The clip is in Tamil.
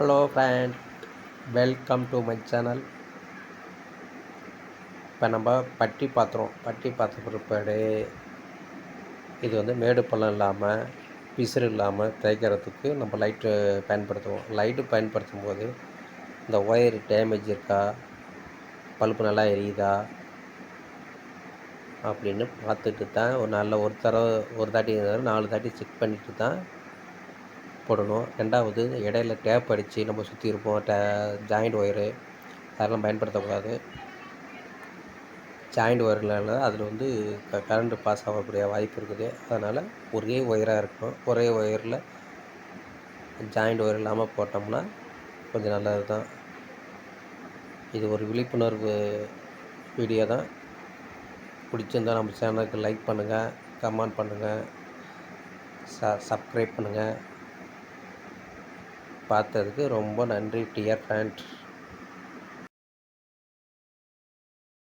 Hello friend welcome to my channel இப்போ நம்ம பட்டி பாத்திரம் பட்டி பாத்திரம் பிற்பாடு இது வந்து மேடு பள்ளம் இல்லாமல் பிசுறு இல்லாமல் தேய்க்கிறதுக்கு நம்ம லைட்டு பயன்படுத்துவோம். லைட்டு பயன்படுத்தும் போது இந்த ஒயர் டேமேஜ் இருக்கா? பல்பு நல்லா எரியுதா? அப்படின்னு பார்த்துட்டு தான் ஒரு நல்ல ஒரு தடவை ஒரு தாட்டி நாலு தாட்டி செக் பண்ணிட்டு தான் போடணும். ரெண்டாவது இடையில டேப் அடித்து நம்ம சுற்றி இருப்போம். டே ஜாயிண்ட் ஒயரு. அதெல்லாம் பயன்படுத்தக்கூடாது. ஜாயிண்ட் ஒயர்னால அதில் வந்து க கரண்ட்டு பாஸ் ஆகக்கூடிய வாய்ப்பு இருக்குது. அதனால் ஒரே ஒயராக இருக்கணும். ஒரே ஒயரில் ஜாயிண்ட் ஒயர் இல்லாமல் போட்டோம்னா கொஞ்சம் நல்லது தான் இது ஒரு விழிப்புணர்வு வீடியோ தான். பிடிச்சிருந்தா நம்ம சேனலுக்கு லைக் பண்ணுங்கள் கமெண்ட் பண்ணுங்கள் ச சப்ஸ்கிரைப் பண்ணுங்கள் பார்த்ததுக்கு ரொம்ப நன்றி டியர் ஃப்ரெண்ட்